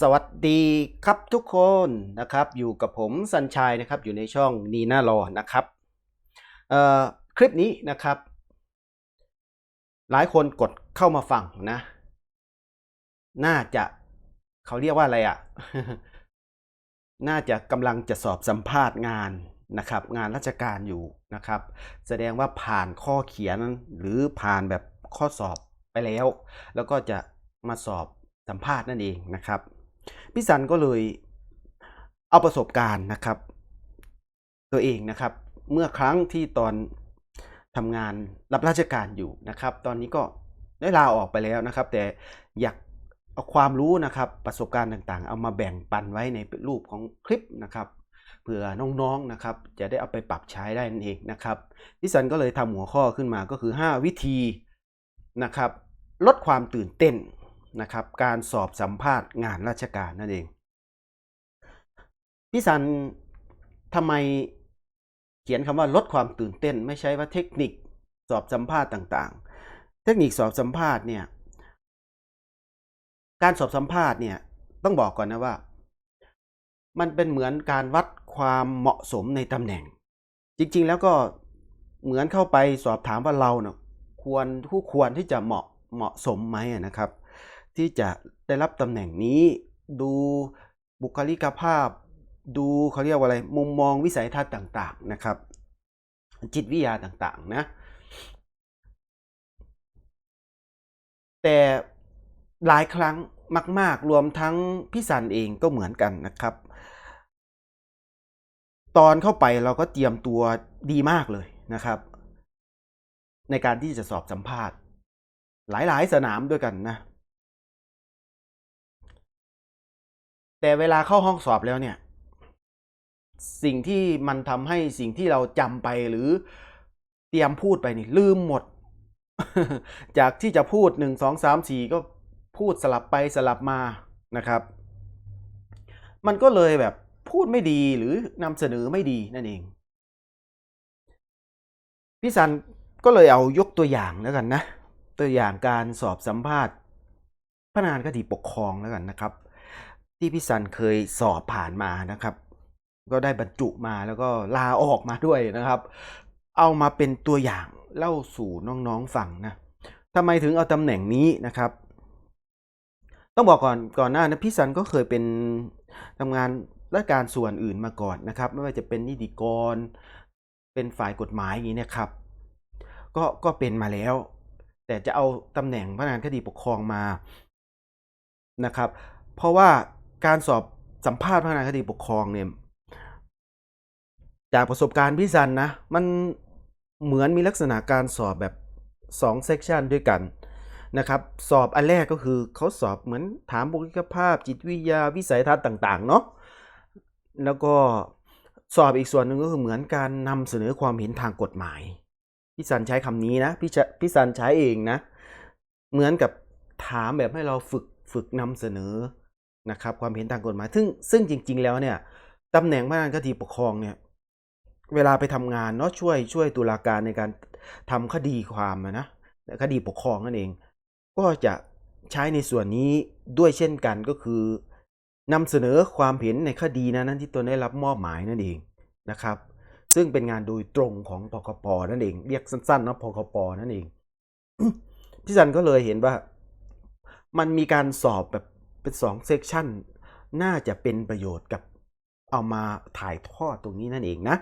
สวัสดีครับทุกคนนะครับอยู่กับผมสัญชัยนะครับอยู่ในช่องนีน่ารอนะครับคลิปนี้นะครับ หลายคนกดเข้ามาฟังนะ น่าจะเขาเรียกว่าอะไรอะ่ะ น่าจะกำลังจะสอบสัมภาษณ์งานนะครับ งานราชการอยู่นะครับ แสดงว่าผ่านข้อเขียนหรือผ่านแบบข้อสอบไปแล้ว แล้วก็จะมาสอบสัมภาษณ์นั่นเองนะครับ พี่สันก็เลยเอาประสบการณ์นะครับ ตัวเองนะครับ เมื่อครั้งที่ตอนทำงานรับราชการอยู่นะครับ ตอนนี้ก็ได้ลาออกไปแล้วนะครับ แต่อยากเอาความรู้นะครับประสบการณ์ต่างๆ เอามาแบ่งปันไว้ในรูปของคลิปนะครับเผื่อน้องๆนะครับจะได้เอาไปปรับใช้ได้นั่นเองนะครับพี่สันก็เลยทำหัวข้อขึ้นมาก็คือ 5 วิธีนะครับ ลดความตื่นเต้น นะครับการสอบสัมภาษณ์งานราชการนั่นเอง พี่สันทำไมเขียนคำว่าลดความตื่นเต้น ไม่ใช่ว่าเทคนิคสอบสัมภาษณ์ต่างๆ เทคนิคสอบสัมภาษณ์เนี่ยการสอบสัมภาษณ์เนี่ยต้องบอกก่อนนะว่า มันเป็นเหมือนการวัดความเหมาะสมในตำแหน่ง จริงๆแล้วก็เหมือนเข้าไปสอบถามว่าเราเนาะควรคู่ควรที่จะเหมาะเหมาะสมไหมนะครับ ที่จะได้รับตำแหน่งนี้ ดูบุคลิกภาพ ดูเขาเรียกว่าอะไรมุมมองวิสัยทัศน์ต่างๆนะครับ จิตวิทยาต่างๆนะแต่หลายครั้งมาก ๆ รวมทั้งพี่สันเองก็เหมือนกันนะครับ ตอนเข้าไปเราก็เตรียมตัวดีมากเลยนะครับ ในการที่จะสอบสัมภาษณ์ หลาย ๆ สนามด้วยกันนะ แต่เวลาเข้าห้องสอบแล้วเนี่ย สิ่งที่มันทำให้สิ่งที่เราจำไปหรือเตรียมพูดไปนี่ลืมหมด จากที่จะพูดหนึ่งสองสามสี่ก็พูดสลับไปสลับมานะครับ มันก็เลยแบบพูดไม่ดีหรือนำเสนอไม่ดีนั่นเองพี่สันก็เลยเอายกตัวอย่างแล้วกันนะ ตัวอย่างการสอบสัมภาษณ์พนักงานคดีปกครองแล้วกันนะครับ ที่พี่สันเคยสอบผ่านมานะครับ ก็ได้บรรจุมาแล้วก็ลาออกมาด้วยนะครับ เอามาเป็นตัวอย่างเล่าสู่น้องๆฟังนะทำไมถึงเอาตำแหน่งนี้นะครับ ต้องบอกก่อนก่อนหน้านะพี่สันก็เคยเป็นทำงานราชการส่วนอื่นมาก่อนนะครับ ไม่ว่าจะเป็นนิติกร เป็นฝ่ายกฎหมายอย่างนี้นะครับ ก็ก็เป็นมาแล้ว แต่จะเอาตำแหน่งพนักงานคดีปกครองมานะครับ เพราะว่า การสอบสัมภาษณ์พนักงานคดีปกครองเนี่ยจากประสบการณ์พี่ซันนะ มันเหมือนมีลักษณะการสอบแบบ2เซกชันด้วยกันนะครับ สอบอันแรกก็คือเขาสอบเหมือนถามบุคลิกภาพ จิตวิทยาวิสัยทัศน์ต่าง ๆ เนาะแล้วก็สอบอีกส่วนหนึ่งก็คือเหมือนการนำเสนอความเห็นทางกฎหมาย พี่สันใช้คำนี้นะพี่จะพี่สันใช้เองนะ เหมือนกับถามแบบให้เราฝึกฝึกนำเสนอ นะครับความเห็นทางกฎหมาย ซึ่งซึ่งจริง ๆ แล้วเนี่ยตำแหน่งพนักงานคดีปกครองเนี่ยเวลาไปทำงานเนาะช่วยช่วยตุลาการในการทำคดีความนะคดีปกครองนั่นเอง ก็จะใช้ในส่วนนี้ด้วยเช่นกันก็คือนำเสนอความเห็นในคดีนั้นที่ตนได้รับมอบหมายนั่นเองนะครับ ซึ่งเป็นงานโดยตรงของพคปนั่นเอง เรียกสั้นๆนะพคปนั่นเองพี่สันก็เลยเห็นว่า มันมีการสอบแบบ เป็นสองเซกชันน่าจะเป็นประโยชน์กับเอามาถ่ายทอดตรงนี้นั่นเองนะ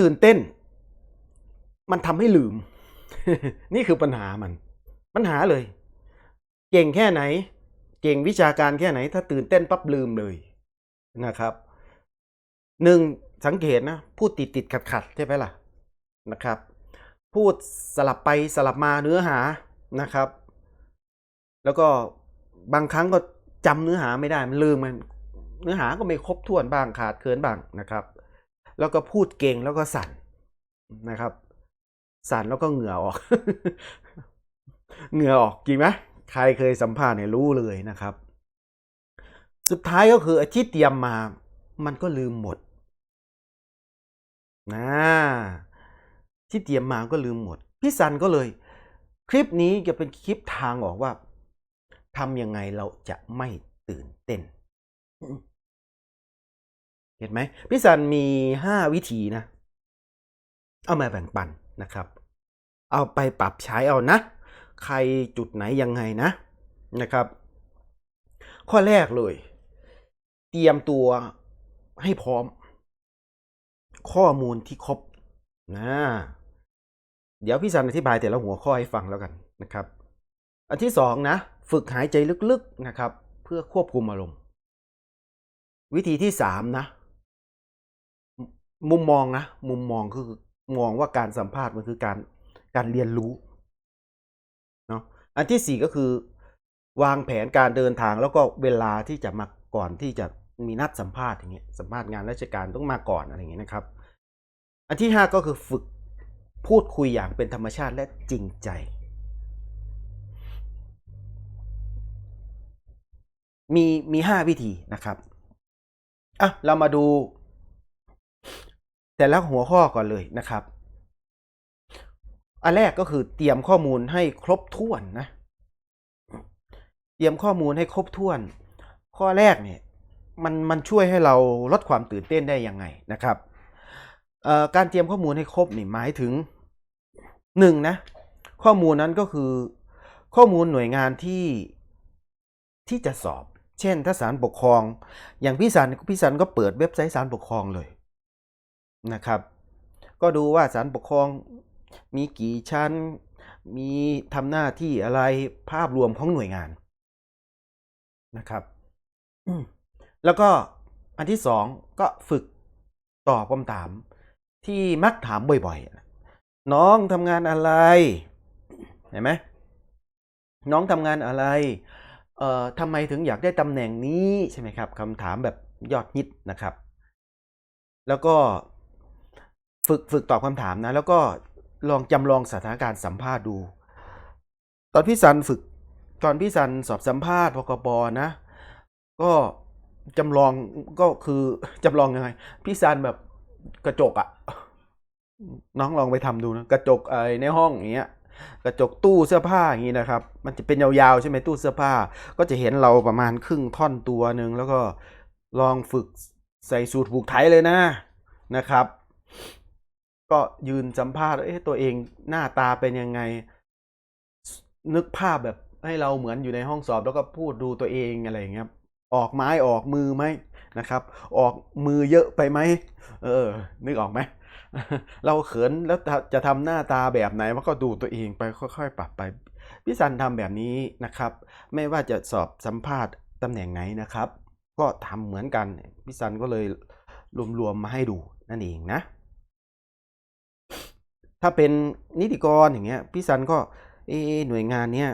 ตื่นเต้น มันทำให้ลืม นี่คือปัญหามัน ปัญหาเลย เก่งแค่ไหน เก่งวิชาการแค่ไหน ถ้าตื่นเต้นปั๊บลืมเลยนะครับหนึ่งสังเกตนะ พูดติดติดขัดขัดใช่ไหมล่ะนะครับ พูดสลับไปสลับมาเนื้อหา นะครับ แล้วก็บางครั้งก็จำเนื้อหาไม่ได้มันลืมมันเนื้อหาก็ไม่ครบถ้วนบ้างขาดเคินบ้างนะครับ แล้วก็พูดเก่งแล้วก็สั่นนะครับ สั่นแล้วก็เหงื่อออก เหงื่อออกจริงไหมใครเคยสัมภาษณ์เนี่ยรู้เลยนะครับ สุดท้ายก็คืออ้ที่เตรียมมา มันก็ลืมหมดนะที่เตรียมมาก็ลืมหมด พี่สันก็เลย คลิปนี้จะเป็นคลิปทางออกว่าทำยังไงเราจะไม่ตื่นเต้น เห็นไหมพี่สันมีห้าวิธีนะ เอามาแบ่งปันนะครับ เอาไปปรับใช้เอานะ ใครจุดไหนยังไงนะนะครับ ข้อแรกเลย เตรียมตัวให้พร้อม ข้อมูลที่ครบนะ เดี๋ยวพี่สันอธิบายแต่ละหัวข้อให้ฟังแล้วกันนะครับ อันที่สองนะ ฝึกหายใจลึกๆนะครับ เพื่อควบคุมอารมณ์ วิธีที่สามนะ มุมมองนะ มุมมองคือมองว่าการสัมภาษณ์มันคือการการเรียนรู้เนาะอันที่สี่ก็คือ วางแผนการเดินทางแล้วก็เวลาที่จะมาก่อนที่จะมีนัดสัมภาษณ์อย่างเงี้ยสัมภาษณ์งานราชการต้องมาก่อนอะไรอย่างเงี้ยนะครับ อันที่ห้าก็คือฝึก พูดคุยอย่างเป็นธรรมชาติและจริงใจ มีมีห้าวิธีนะครับอะเรามาดู แต่ละหัวข้อก่อนเลยนะครับ อันแรกก็คือเตรียมข้อมูลให้ครบถ้วนนะ เตรียมข้อมูลให้ครบถ้วน ข้อแรกเนี่ยมันมันช่วยให้เราลดความตื่นเต้นได้ยังไงนะครับ การเตรียมข้อมูลให้ครบนี่หมายถึงหนึ่งนะ ข้อมูลนั้นก็คือ ข้อมูลหน่วยงานที่ที่จะสอบ เช่น ถ้าศาลปกครอง อย่างพี่สันพี่สันก็เปิดเว็บไซต์ศาลปกครองเลยนะครับ ก็ดูว่าศาลปกครองมีกี่ชั้น มีทำหน้าที่อะไรภาพรวมของหน่วยงานนะครับแล้วก็อันที่สองก็ฝึกตอบคำถาม ที่มักถามบ่อยๆ น้องทำงานอะไร เห็นไหมน้องทำงานอะไร เอ่อทำไมถึงอยากได้ตำแหน่งนี้ใช่ไหมครับคำถามแบบยอดฮิตนะครับ แล้วก็ฝึกฝึกตอบคำถามนะ แล้วก็ลองจำลองสถานการณ์สัมภาษณ์ดู ตอนพี่สันฝึกตอนพี่สันสอบสัมภาษณ์พกบนะ ก็จำลองก็คือจำลองยังไงพี่สันแบบ กระจกอะน้องลองไปทำดูนะกระจกไอในห้องอย่างเงี้ย กระจกตู้เสื้อผ้าอย่างนี้นะครับ มันจะเป็นยาวๆใช่ไหมตู้เสื้อผ้า ก็จะเห็นเราประมาณครึ่งท่อนตัวหนึ่งแล้วก็ลองฝึกใส่สูตรผูกไทยเลยนะนะครับ ก็ยืนสัมภาษณ์เอ๊ะตัวเองหน้าตาเป็นยังไง นึกภาพแบบให้เราเหมือนอยู่ในห้องสอบแล้วก็พูดดูตัวเองอะไรอย่างเงี้ยออกไม้ออกมือไหม นะครับ ออกมือเยอะไปไหมเออ นึกออกไหมเราเขินแล้วจะทำหน้าตาแบบไหนมันก็ดูตัวเองไปค่อยๆ ปรับไปพี่สันทำแบบนี้นะครับ ไม่ว่าจะสอบสัมภาษณ์ตำแหน่งไหนนะครับ ก็ทำเหมือนกันพี่สันก็เลยรวมๆมาให้ดูนั่นเองนะ ถ้าเป็นนิติกรอย่างเงี้ยพี่สันก็เอหน่วยงานเนี้ย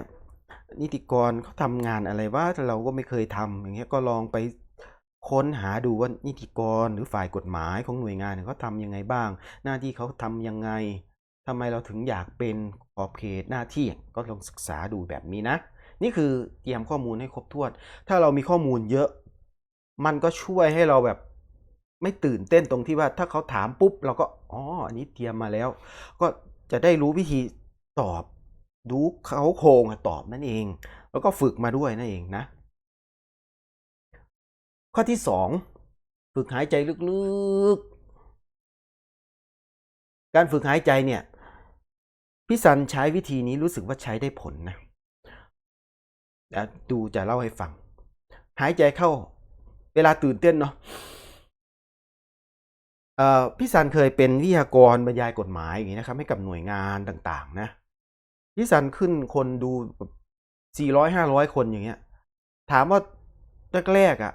นิติกรเขาทำงานอะไรว่าเราก็ไม่เคยทำอย่างเงี้ยก็ลองไป ค้นหาดูว่านิติกรหรือฝ่ายกฎหมายของหน่วยงานเนี่ยเขาทำยังไงบ้าง หน้าที่เขาทำยังไงทำไมเราถึงอยากเป็นขอบเขตหน้าที่ก็ลองศึกษาดูแบบนี้นะ นี่คือเตรียมข้อมูลให้ครบถ้วน ถ้าเรามีข้อมูลเยอะ มันก็ช่วยให้เราแบบไม่ตื่นเต้นตรงที่ว่าถ้าเขาถามปุ๊บ เราก็อ๋ออันนี้เตรียมมาแล้ว ก็จะได้รู้วิธีตอบ ดูเขาโครงตอบนั่นเอง แล้วก็ฝึกมาด้วยนั่นเองนะ ข้อที่สองฝึกหายใจลึกๆ การฝึกหายใจเนี่ยพี่สันใช้วิธีนี้รู้สึกว่าใช้ได้ผลนะเดี๋ยวดูจะเล่าให้ฟัง หายใจเข้า เวลาตื่นเต้นเนาะพี่สันเคยเป็นวิทยากรบรรยายกฎหมายอย่างนี้นะครับให้กับหน่วยงานต่างๆ นะพี่สันขึ้นคนดูสี่ร้อยห้าร้อยคนอย่างเงี้ย ถามว่าแรกๆอะ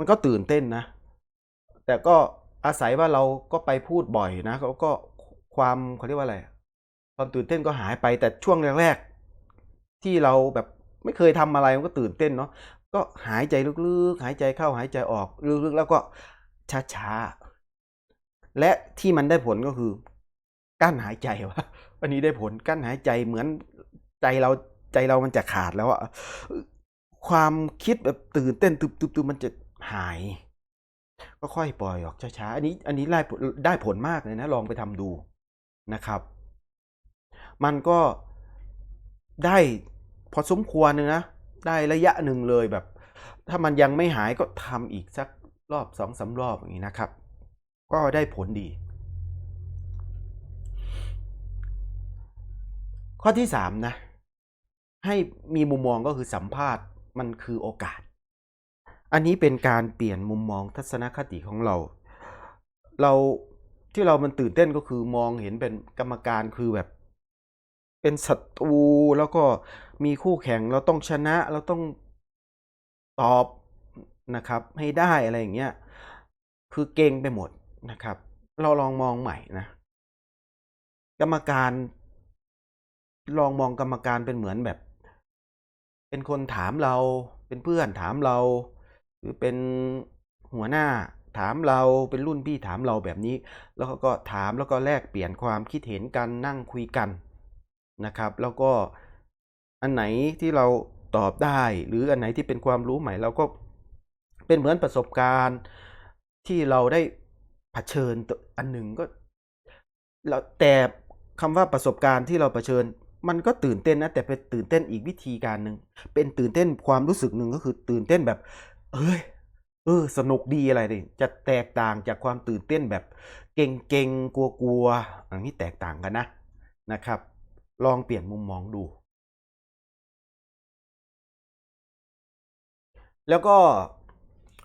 มันก็ตื่นเต้นนะ แต่ก็อาศัยว่าเราก็ไปพูดบ่อยนะเขาก็ความเขาเรียกว่าอะไร ความตื่นเต้นก็หายไปแต่ช่วงแรกๆที่เราแบบไม่เคยทำอะไรมันก็ตื่นเต้นเนาะก็หายใจลึกๆ หายใจเข้าหายใจออกลึกๆแล้วก็ช้าๆและที่มันได้ผลก็คือกั้นหายใจวะอันนี้ได้ผลกั้นหายใจเหมือนใจเราใจเรามันจะขาดแล้วอะความคิดแบบตื่นเต้นตุบๆมันจะ หาย ก็ค่อยปล่อยออกช้าๆ อันนี้อันนี้ได้ผลได้ผลมากเลยนะ ลองไปทำดูนะครับ มันก็ได้พอสมควรนึงนะ ได้ระยะหนึ่งเลยแบบ ถ้ามันยังไม่หายก็ทำอีกสักรอบสองสารอบอย่างนี้นะครับ ก็ได้ผลดี ข้อที่สามนะ ให้มีมุมมองก็คือสัมภาษณ์มันคือโอกาส อันนี้เป็นการเปลี่ยนมุมมองทัศนคติของเรา เราที่เรามันตื่นเต้นก็คือมองเห็นเป็นกรรมการคือแบบ เป็นศัตรูแล้วก็มีคู่แข่งเราต้องชนะเราต้องตอบนะครับให้ได้อะไรอย่างเงี้ยคือเก่งไปหมดนะครับ เราลองมองใหม่นะ กรรมการลองมองกรรมการเป็นเหมือนแบบ เป็นคนถามเราเป็นเพื่อนถามเรา หรือเป็นหัวหน้าถามเราเป็นรุ่นพี่ถามเราแบบนี้ แล้วเขาก็ถามแล้วก็แลกเปลี่ยนความคิดเห็นกันนั่งคุยกันนะครับ แล้วก็อันไหนที่เราตอบได้ หรืออันไหนที่เป็นความรู้ใหม่เราก็เป็นเหมือนประสบการณ์ที่เราได้เผชิญตัวอันหนึ่งก็แล้วแต่คำว่าประสบการณ์ที่เราเผชิญ มันก็ตื่นเต้นนะแต่เป็นตื่นเต้นอีกวิธีการหนึ่งเป็นตื่นเต้นความรู้สึกหนึ่งก็คือตื่นเต้นแบบ เอ้ยเออ สนุกดีอะไรดิจะแตกต่างจากความตื่นเต้นแบบเก่งเก่งกลัวๆอันนี้แตกต่างกันนะนะครับ ลองเปลี่ยนมุมมองดู แล้วก็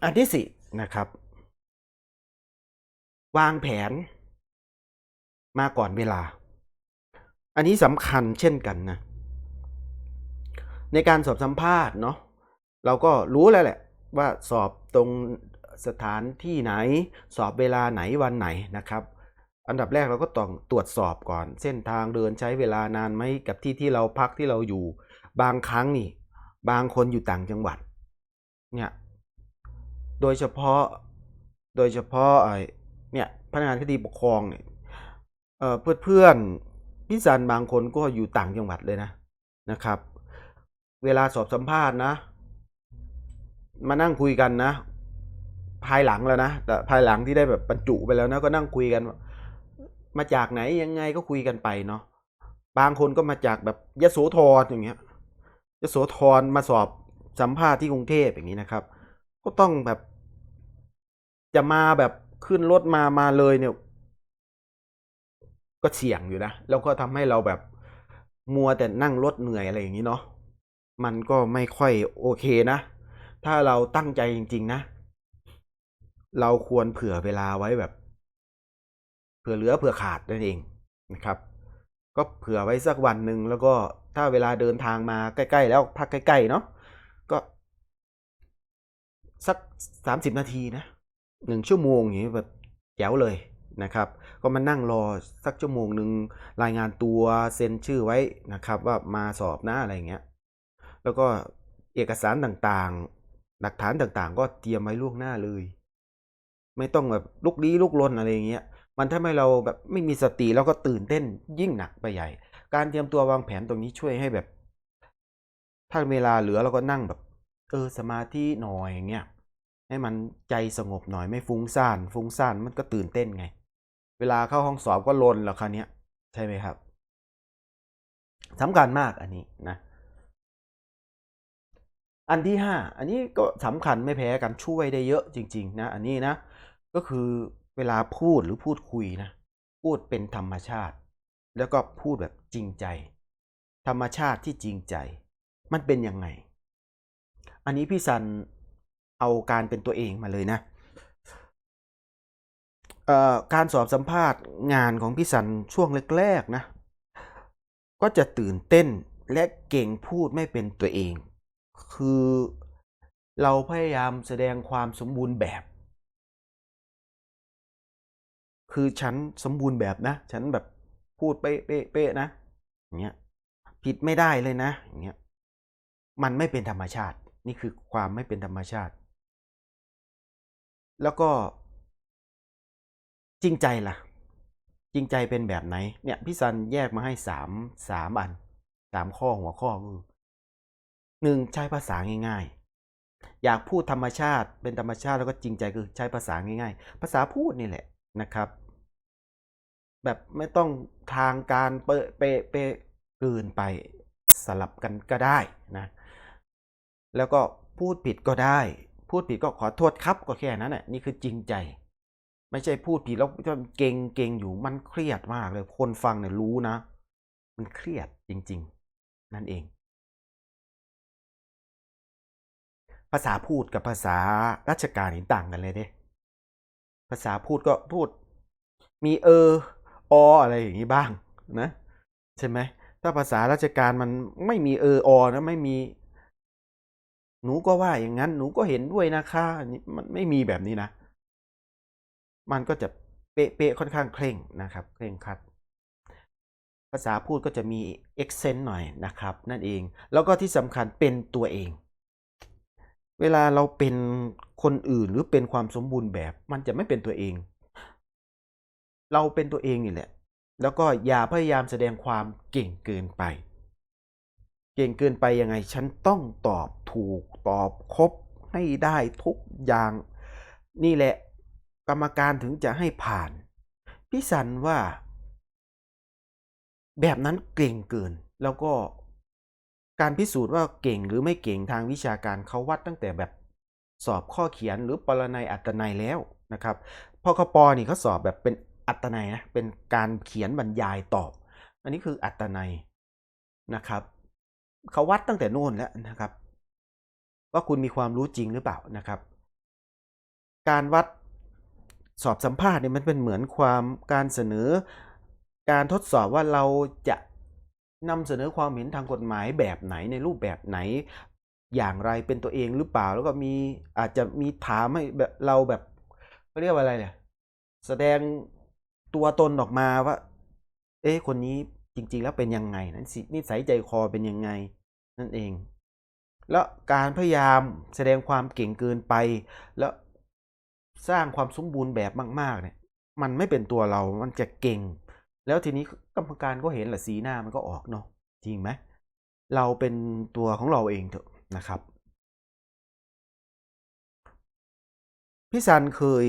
อันที่สี่นะครับ วางแผนมาก่อนเวลา อันนี้สำคัญเช่นกันนะ ในการสอบสัมภาษณ์เนาะเราก็รู้แล้วแหละ ว่าสอบตรงสถานที่ไหน สอบเวลาไหนวันไหนนะครับ อันดับแรกเราก็ต้องตรวจสอบก่อน เส้นทางเดินใช้เวลานานไหมกับที่ที่เราพักที่เราอยู่ บางครั้งนี่ บางคนอยู่ต่างจังหวัดเนี่ยโดยเฉพาะโดยเฉพาะไอ้เนี่ยพนักงานคดีปกครองเนี่ยเพื่อนเพื่อนพี่สันบางคนก็อยู่ต่างจังหวัดเลยนะนะครับ เวลาสอบสัมภาษณ์นะ มานั่งคุยกันนะ ภายหลังแล้วนะแต่ภายหลังที่ได้แบบบรรจุไปแล้วนะก็นั่งคุยกัน มาจากไหนยังไงก็คุยกันไปเนาะบางคนก็มาจากแบบยโสธรอย่างเงี้ยยโสธรมาสอบสัมภาษณ์ที่กรุงเทพอย่างนี้นะครับ ก็ต้องแบบ จะมาแบบขึ้นรถมามาเลยเนี่ย ก็เสี่ยงอยู่นะแล้วก็ทำให้เราแบบมัวแต่นั่งรถเหนื่อยอะไรอย่างนี้เนาะมันก็ไม่ค่อยโอเคนะ ถ้าเราตั้งใจจริง ๆ นะ เราควรเผื่อเวลาไว้แบบ เผื่อเหลือเผื่อขาดนั่นเองนะครับ ก็เผื่อไว้สักวันหนึ่งแล้วก็ถ้าเวลาเดินทางมาใกล้ ๆ แล้วพักใกล้ ๆ เนาะก็สักสามสิบนาทีนะหนึ่งชั่วโมงอย่างนี้แบบแจ๋วเลยนะครับ ก็มานั่งรอสักชั่วโมงหนึ่งรายงานตัวเซ็นชื่อไว้นะครับ ว่ามาสอบนะอะไรเงี้ย แล้วก็เอกสารต่างๆ หลักฐานต่างๆ ก็เตรียมไว้ล่วงหน้าเลย ไม่ต้องแบบลุกลี้ลุกลนอะไรอย่างเงี้ย มันถ้าไม่เราแบบไม่มีสติแล้วก็ตื่นเต้นยิ่งหนักไปใหญ่ การเตรียมตัววางแผนตรงนี้ช่วยให้แบบ ถ้าเวลาเหลือเราก็นั่งแบบ เออสมาธิหน่อยอย่างเงี้ยให้มันใจสงบหน่อยไม่ฟุ้งซ่าน ฟุ้งซ่านมันก็ตื่นเต้นไง เวลาเข้าห้องสอบก็ลนแล้วคราวนี้ยใช่ไหมครับสำคัญมากอันนี้นะ อันที่ห้าอันนี้ก็สำคัญไม่แพ้กันช่วยได้เยอะจริง ๆ นะ อันนี้นะ ก็คือเวลาพูดหรือพูดคุยนะ พูดเป็นธรรมชาติ แล้วก็พูดแบบจริงใจ ธรรมชาติที่จริงใจ มันเป็นยังไง อันนี้พี่ซันเอาการเป็นตัวเองมาเลยนะการสอบสัมภาษณ์งานของพี่ซันช่วงแรกๆนะ ก็จะตื่นเต้นและเก่งพูดไม่เป็นตัวเอง คือเราพยายามแสดงความสมบูรณ์แบบ คือฉันสมบูรณ์แบบนะ ฉันแบบพูดเป๊ะเป๊ะเป๊ะนะอย่างเงี้ยผิดไม่ได้เลยนะอย่างเงี้ยมันไม่เป็นธรรมชาติ นี่คือความไม่เป็นธรรมชาติ แล้วก็จริงใจล่ะ จริงใจเป็นแบบไหน เนี่ยพี่ซันแยกมาให้สามสามอันสามข้อหัวข้อคือ หนึ่งใช้ภาษาง่าย ๆ อยากพูดธรรมชาติเป็นธรรมชาติแล้วก็จริงใจคือใช้ภาษาง่าย ๆ ภาษาพูดนี่แหละนะครับ แบบไม่ต้องทางการเปะเปะเปะเกินไปสลับกันก็ได้นะแล้วก็พูดผิดก็ได้ พูดผิดก็ขอโทษครับก็แค่นั้นแหละนี่คือจริงใจ ไม่ใช่พูดผิดแล้วก็เก่งเก่งอยู่มันเครียดมากเลยคนฟังเนี่ยรู้นะ มันเครียดจริง ๆ นั่นเอง ภาษาพูดกับภาษาราชการนี่ต่างกันเลยเด้ภาษาพูดก็พูด มีเออออะไรอย่างนี้บ้างนะใช่ไหมถ้าภาษาราชการมันไม่มีเอออนะไม่มี หนูก็ว่าอย่างนั้น หนูก็เห็นด้วยนะคะนนี้มันไม่มีแบบนี้นะ มันก็จะเป๊ะๆค่อนข้างเคร่งนะครับเคร่งครัดภาษาพูดก็จะมี accent หน่อยนะครับ นั่นเอง แล้วก็ที่สำคัญเป็นตัวเอง เวลาเราเป็นคนอื่นหรือเป็นความสมบูรณ์แบบ มันจะไม่เป็นตัวเอง เราเป็นตัวเองนี่แหละ แล้วก็อย่าพยายามแสดงความเก่งเกินไป เก่งเกินไปยังไง ฉันต้องตอบถูกตอบครบให้ได้ทุกอย่าง นี่แหละ กรรมการถึงจะให้ผ่าน พี่สันว่า แบบนั้นเก่งเกินแล้วก็ การพิสูจน์ว่าเก่งหรือไม่เก่งทางวิชาการเขาวัดตั้งแต่แบบสอบข้อเขียนหรือปรนัยอัตนัยแล้วนะครับพอคปนี่เขาสอบแบบเป็นอัตนัยนะเป็นการเขียนบรรยายตอบ อันนี้คืออัตนัยนะครับเขาวัดตั้งแต่โน่นแล้วนะครับ ว่าคุณมีความรู้จริงหรือเปล่านะครับ การวัดสอบสัมภาษณ์เนี่ยมันเป็นเหมือนความการเสนอการทดสอบว่าเราจะ นำเสนอความเห็นทางกฎหมายแบบไหนในรูปแบบไหน อย่างไรเป็นตัวเองหรือเปล่าแล้วก็มีอาจจะมีถามให้แบบเราแบบเขาเรียกว่าอะไรเนี่ยแสดงตัวตนออกมาว่า เอ๊ะคนนี้จริง ๆ แล้วเป็นยังไงนั้นสินิสัยใจคอเป็นยังไง นั่นเอง แล้วการพยายามแสดงความเก่งเกินไป แล้วสร้างความสมบูรณ์แบบมาก ๆ เนี่ย มันไม่เป็นตัวเรา มันจะเก่ง แล้วทีนี้กรรมการก็เห็นแหละสีหน้ามันก็ออกเนาะจริงไหมเราเป็นตัวของเราเองเถอะนะครับ พี่ซันเคย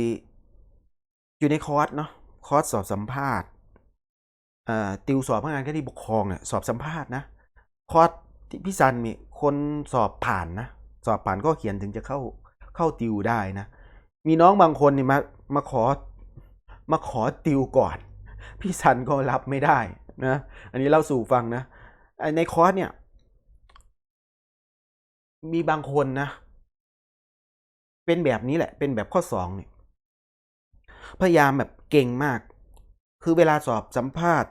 อยู่ในคอร์สเนาะคอร์สสอบสัมภาษณ์ติวสอบพนักงานคดีปกครองเนี่ยสอบสัมภาษณ์นะคอร์สที่พี่ซันมีคนสอบผ่านนะสอบผ่านก็เขียนถึงจะเข้าเข้าติวได้นะ มีน้องบางคนนี่มามาขอมาขอติวก่อน พี่ซันก็รับไม่ได้นะ อันนี้เล่าสู่ฟังนะ ในคอร์สเนี่ย มีบางคนนะ เป็นแบบนี้แหละ เป็นแบบข้อสองเนี่ย พยายามแบบเก่งมาก คือเวลาสอบสัมภาษณ์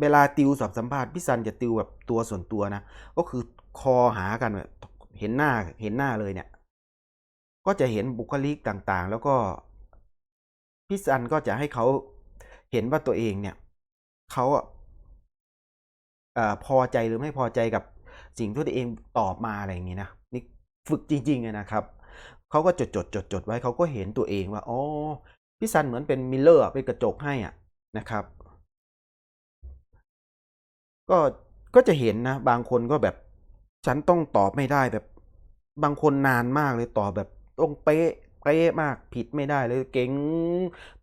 เวลาติวสอบสัมภาษณ์พี่ซันจะติวแบบตัวส่วนตัวนะ ก็คือคอหากันแบบเห็นหน้าเห็นหน้าเลยเนี่ย ก็จะเห็นบุคลิกต่างๆ แล้วก็พี่ซันก็จะให้เขา เห็นว่าตัวเองเนี่ยเขาอะเอ่อพอใจหรือไม่พอใจกับสิ่งที่ตัวเองตอบมาอะไรอย่างงี้นะนี่ฝึกจริงๆนะครับเขาก็จดจดจดจดไว้เขาก็เห็นตัวเองว่าอ๋อพี่ซันเหมือนเป็นมิลเลอร์เป็นกระจกให้อะนะครับ ก็ก็จะเห็นนะ บางคนก็แบบฉันต้องตอบไม่ได้แบบ บางคนนานมากเลยตอบแบบต้องเป๊ะเป๊ะมากผิดไม่ได้เลยเก่ง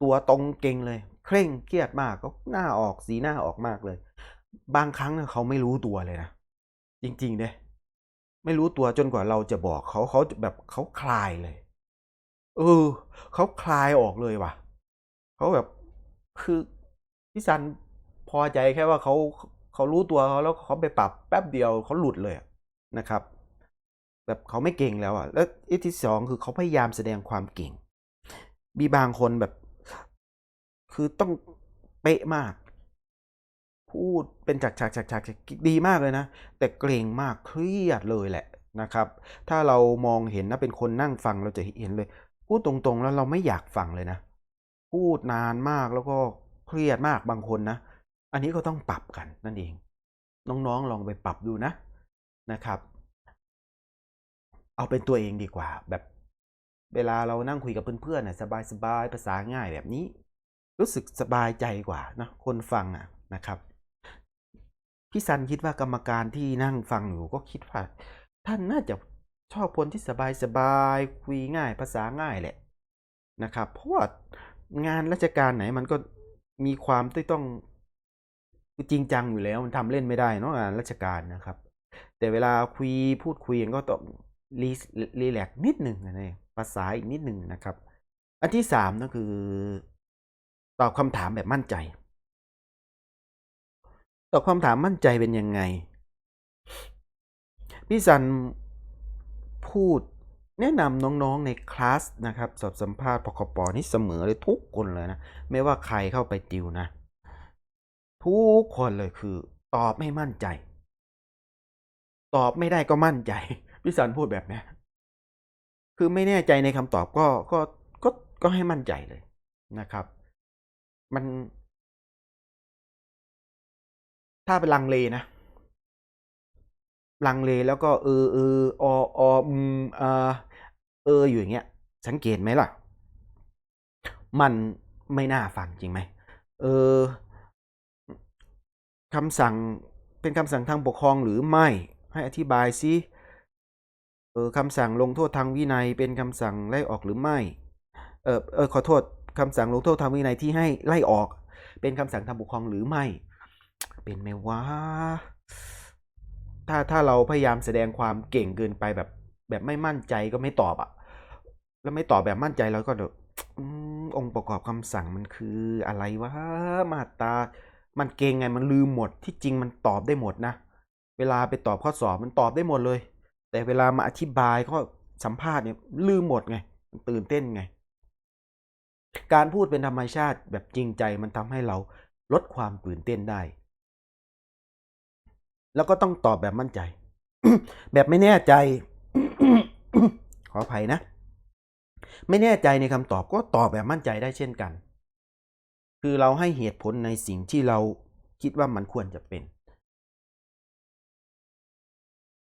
ตัวตรงเก่งเลย เคร่งเครียดมากก็หน้าออกสีหน้าออกมากเลย บางครั้งเขาไม่รู้ตัวเลยนะจริงๆเด้ไม่รู้ตัวจนกว่าเราจะบอกเขาเขาแบบเขาคลายเลย เออเขาคลายออกเลยว่ะเขาแบบคือพี่ซันพอใจแค่ว่าเขาเขารู้ตัวเขาแล้วเขาไปปรับแป๊บเดียวเขาหลุดเลยนะครับ แบบเขาไม่เก่งแล้วอะ แล้วอีกที่สองคือเขาพยายามแสดงความเก่ง มีบางคนแบบ คือต้องเป๊ะมาก พูดเป็นฉากฉากฉากฉากดีมากเลยนะ แต่เกรงมากเครียดเลยแหละนะครับ ถ้าเรามองเห็นนะเป็นคนนั่งฟังเราจะเห็นเลย พูดตรงๆแล้วเราไม่อยากฟังเลยนะ พูดนานมากแล้วก็เครียดมากบางคนนะ อันนี้ก็ต้องปรับกันนั่นเอง น้องๆลองไปปรับดูนะนะครับ เอาเป็นตัวเองดีกว่าแบบเวลาเรานั่งคุยกับเพื่อนๆนะสบายๆภาษาง่ายแบบนี้ รู้สึกสบายใจกว่านะคนฟังอะนะครับ พี่ซันคิดว่ากรรมการที่นั่งฟังอยู่ก็คิดว่า ท่านน่าจะชอบคนที่สบายๆคุยง่ายภาษาง่ายแหละนะครับ เพราะว่างานราชการไหนมันก็มีความที่ต้องจริงจังอยู่แล้วมันทำเล่นไม่ได้นาะงานราชการนะครับ แต่เวลาคุยพูดคุยก็ต้องรีรีแลกนิดหนึ่งนะภาษาอีกนิดหนึ่งนะครับ อันที่สามก็คือ ตอบคำถามแบบมั่นใจ ตอบคำถามมั่นใจเป็นยังไง พี่สันพูดแนะนำน้องๆในคลาสนะครับ สอบสัมภาษณ์พคปนี่เสมอเลยทุกคนเลยนะ ไม่ว่าใครเข้าไปติวนะ ทุกคนเลยคือ ตอบไม่มั่นใจ ตอบไม่ได้ก็มั่นใจ พี่สันพูดแบบนี้คือไม่แน่ใจในคำตอบก็ก็ก็ก็ให้มั่นใจเลยนะครับ มัน ถ้าเป็นลังเลนะลังเลแล้วก็เออเออออออืมเออเอออยู่อย่างเงี้ย สังเกตไหมล่ะ มันไม่น่าฟังจริงไหมเออคำสั่งเป็นคำสั่งทางปกครองหรือไม่ ให้อธิบายซิเออคำสั่งลงโทษทางวินัยเป็นคำสั่งไล่ออกหรือไม่ เออเออขอโทษ คำสั่งลงโทษทางวินัยที่ให้ไล่ออก เป็นคำสั่งทางปกครองหรือไม่ เป็นไหมวะถ้าถ้าเราพยายามแสดงความเก่งเกินไปแบบ แบบไม่มั่นใจก็ไม่ตอบอะแล้วไม่ตอบแบบมั่นใจเราก็เดี๋ยวอืมองค์ประกอบคำสั่งมันคืออะไรวะมาตา มันเก่งไงมันลืมหมดที่จริงมันตอบได้หมดนะ เวลาไปตอบข้อสอบมันตอบได้หมดเลย แต่เวลามาอธิบายข้อสัมภาษณ์เนี่ยลืมหมดไง ตื่นเต้นไง การพูดเป็นธรรมชาติแบบจริงใจมันทำให้เราลดความตื่นเต้นได้ แล้วก็ต้องตอบแบบมั่นใจ แบบไม่แน่ใจ ขออภัยนะ ไม่แน่ใจในคำตอบก็ตอบแบบมั่นใจได้เช่นกัน คือเราให้เหตุผลในสิ่งที่เราคิดว่ามันควรจะเป็น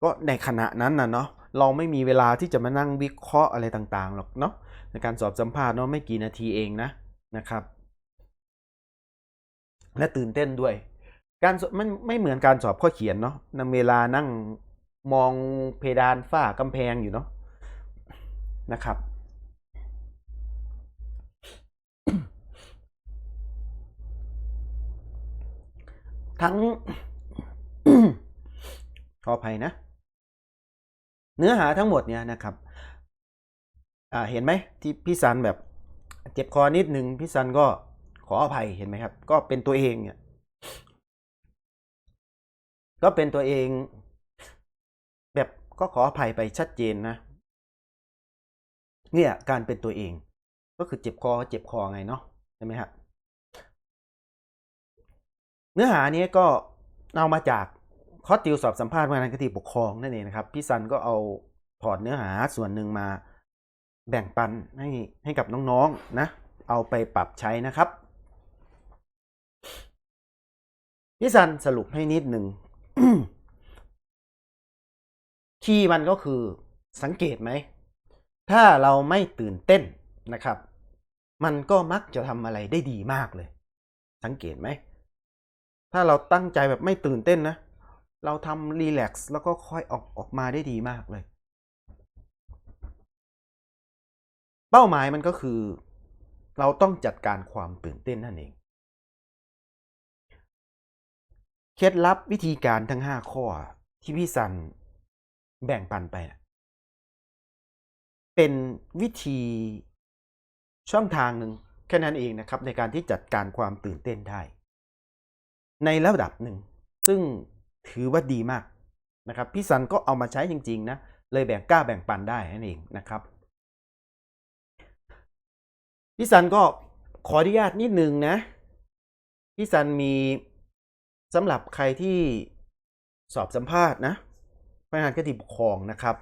ก็ในขณะนั้นนะเนาะเราไม่มีเวลาที่จะมานั่งวิเคราะห์อะไรต่างๆหรอกเนาะในการสอบสัมภาษณ์เนาะไม่กี่นาทีเองนะนะครับ และตื่นเต้นด้วย การสอบมันไม่เหมือนการสอบข้อเขียนเนาะนำเวลานั่งมองเพดานฝ้ากำแพงอยู่เนาะนะครับทั้งขออภัยนะ เนื้อหาทั้งหมดเนี่ยนะครับเห็นไหมที่พี่ซันแบบเจ็บคอนิดนึงพี่ซันก็ขออภัยเห็นไหมครับ ก็เป็นตัวเองเนี่ยก็เป็นตัวเอง แบบก็ขออภัยไปชัดเจนนะ เนี่ยการเป็นตัวเอง ก็คือเจ็บคอเจ็บคอไงเนาะใช่ไหมครับเนื้อหานี้ก็เอามาจาก คอสติวสอบสัมภาษณ์งานคดีปกครองนั่นเองนะครับ พี่ซันก็เอาถอดเนื้อหาส่วนหนึ่งมาแบ่งปันให้ให้กับน้องๆนนะเอาไปปรับใช้นะครับพี่ซันสรุปให้นิดหนึ่งคีย์มันก็คือสังเกตไหม ถ้าเราไม่ตื่นเต้นนะครับ มันก็มักจะทำอะไรได้ดีมากเลย สังเกตไหม ถ้าเราตั้งใจแบบไม่ตื่นเต้นนะ เราทำรีแลกซ์แล้วก็ค่อยออกออกมาได้ดีมากเลย เป้าหมายมันก็คือ เราต้องจัดการความตื่นเต้นนั่นเอง เคล็ดลับวิธีการทั้ง 5 ข้อที่พี่สันแบ่งปันไปนะเป็นวิธีช่องทางหนึ่งแค่นั้นเองนะครับในการที่จัดการความตื่นเต้นได้ ในระดับหนึ่ง ซึ่ง ถือว่าดีมากนะครับพี่สันก็เอามาใช้จริง ๆ นะ เลยแบ่งกล้าแบ่งปันได้นั่นเองนะครับพี่สันก็ขออนุญาตนิดนึงนะพี่สันมีสำหรับใครที่สอบสัมภาษณ์นะพนักงานคดีปกครองนะครับ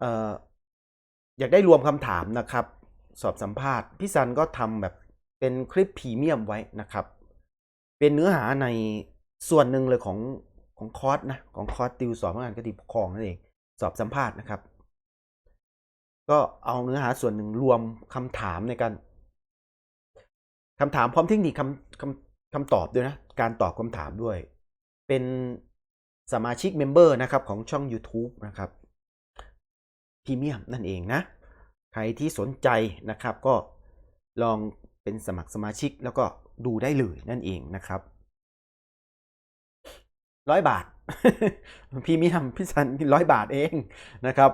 เอ่ออยากได้รวมคำถามนะครับ สอบสัมภาษณ์พี่สันก็ทำแบบเป็นคลิปพรีเมียมไว้นะครับ เป็นเนื้อหาในส่วนหนึ่งเลยของ ของคอร์สนะของคอร์สติวสอบงานคดีปกครองนั่นเองสอบสัมภาษณ์นะครับ ก็เอาเนื้อหาส่วนหนึ่งรวมคำถามในการคำถามพร้อมเทคนิคคำคำคำตอบด้วยนะ การตอบคำถามด้วย เป็นสมาชิกเมมเบอร์นะครับของช่อง YouTube นะครับพรีเมียมนั่นเองนะ ใครที่สนใจนะครับก็ลองเป็นสมัครสมาชิกแล้วก็ดูได้เลยนั่นเองนะครับ ร้อยบาทพรีเมียมพี่สันร้อยบาทเองนะครับ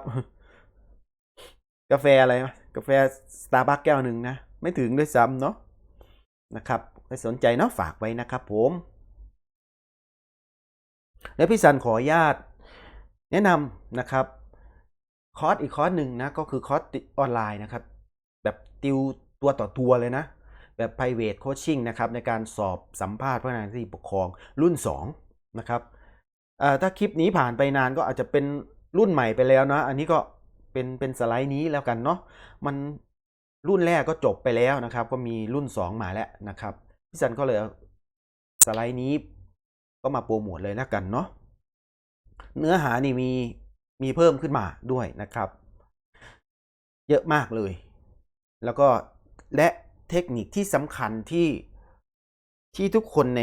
กาแฟอะไรกาแฟสตาร์บัคแก้วหนึ่งนะ ไม่ถึงด้วยซ้ำเนาะนะครับใครสนใจเนาะฝากไว้นะครับผมแล้วพี่สันขออนุญาตแนะนำนะครับคอร์สอีกคอร์สหนึ่งนะก็คือคอร์สออนไลน์นะครับ แบบติวตัวต่อตัวเลยนะ แบบ private coaching นะครับในการสอบสัมภาษณ์พนักงานที่ปกครองรุ่น 2 นะครับถ้าคลิปนี้ผ่านไปนานก็อาจจะเป็นรุ่นใหม่ไปแล้วนะ อันนี้ก็เป็นเป็นสไลด์นี้แล้วกันเนาะมันรุ่นแรกก็จบไปแล้วนะครับ ก็มีรุ่น 2 มาแล้วนะครับพี่สันก็เลยสไลด์นี้ก็มาโปรโมทเลยแล้วกันเนาะเนื้อหานี่มีมีเพิ่มขึ้นมาด้วยนะครับ เยอะมากเลย แล้วก็และเทคนิคที่สำคัญที่ที่ทุกคนใน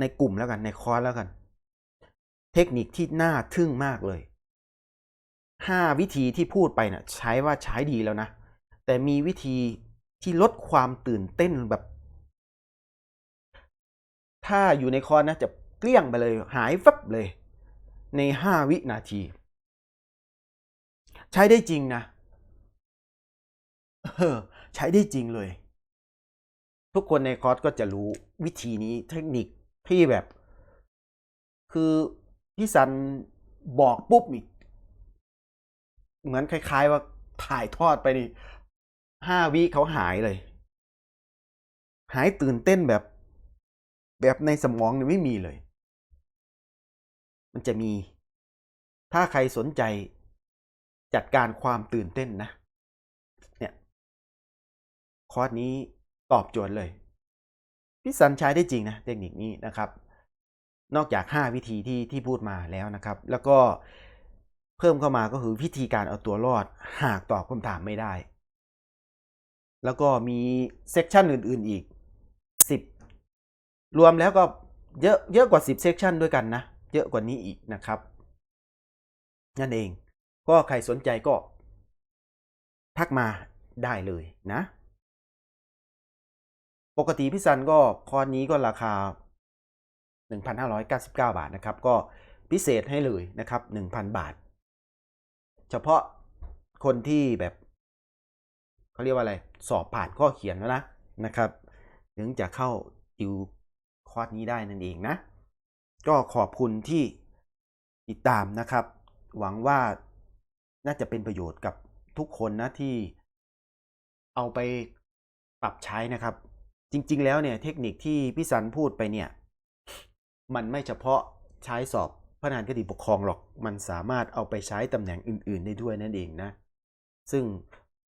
ในกลุ่มแล้วกันในคอร์สแล้วกัน เทคนิคที่น่าทึ่งมากเลยห้าวิธีที่พูดไปนะ่ะใช้ว่าใช้ดีแล้วนะ แต่มีวิธีที่ลดความตื่นเต้นแบบ ถ้าอยู่ในคอร์สนะจะเกลี้ยงไปเลย หายฟับเลย ในห้าวินาที ใช้ได้จริงนะเออใช้ได้จริงเลย ทุกคนในคอร์สก็จะรู้วิธีนี้เทคนิค ที่แบบ คือพี่สันบอกปุ๊บนี่เหมือนคล้าย ๆ ว่าถ่ายทอดไปนี่ห้าวิเขาหายเลย หายตื่นเต้นแบบ แบบในสมองเนี่ยไม่มีเลย มันจะมี ถ้าใครสนใจจัดการความตื่นเต้นนะ เนี่ย คอร์สนี้ตอบโจทย์เลย พี่สันใช้ได้จริงนะเทคนิคนี้นะครับ นอกจาก 5 วิธีที่ที่พูดมาแล้วนะครับ แล้วก็เพิ่มเข้ามาก็คือวิธีการเอาตัวรอดหากตอบคำถามไม่ได้ แล้วก็มีเซกชันอื่น ๆอีก 10 รวมแล้วก็เยอะเยอะกว่า 10 เซกชันด้วยกันนะ เยอะกว่านี้อีกนะครับ นั่นเองก็ใครสนใจก็ทักมาได้เลยนะ ปกติพี่ซันก็คอร์สนี้ก็ราคา 1,599 บาทนะครับ ก็พิเศษให้เลยนะครับ 1,000 บาท เฉพาะคนที่แบบเขาเรียกว่าอะไร สอบผ่านข้อเขียนแล้วนะนะครับ ถึงจะเข้าติวคอร์สนี้ได้นั่นเองนะ ก็ขอบคุณที่ติดตามนะครับ หวังว่าน่าจะเป็นประโยชน์กับทุกคนนะที่เอาไปปรับใช้นะครับ จริง ๆ แล้วเนี่ยเทคนิคที่พี่สันพูดไปเนี่ย มันไม่เฉพาะใช้สอบพนักงานคดีปกครองหรอก มันสามารถเอาไปใช้ตำแหน่งอื่น ๆ ได้ด้วยนั่นเองนะ ซึ่ง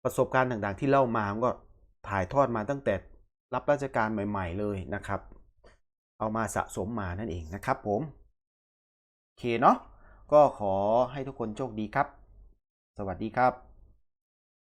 ประสบการณ์ต่างๆ ที่เล่ามามันก็ถ่ายทอดมาตั้งแต่รับราชการใหม่ ๆ เลยนะครับ เอามาสะสมมานั่นเองนะครับผมโอเคเนาะก็ขอให้ทุกคนโชคดีครับ สวัสดีครับ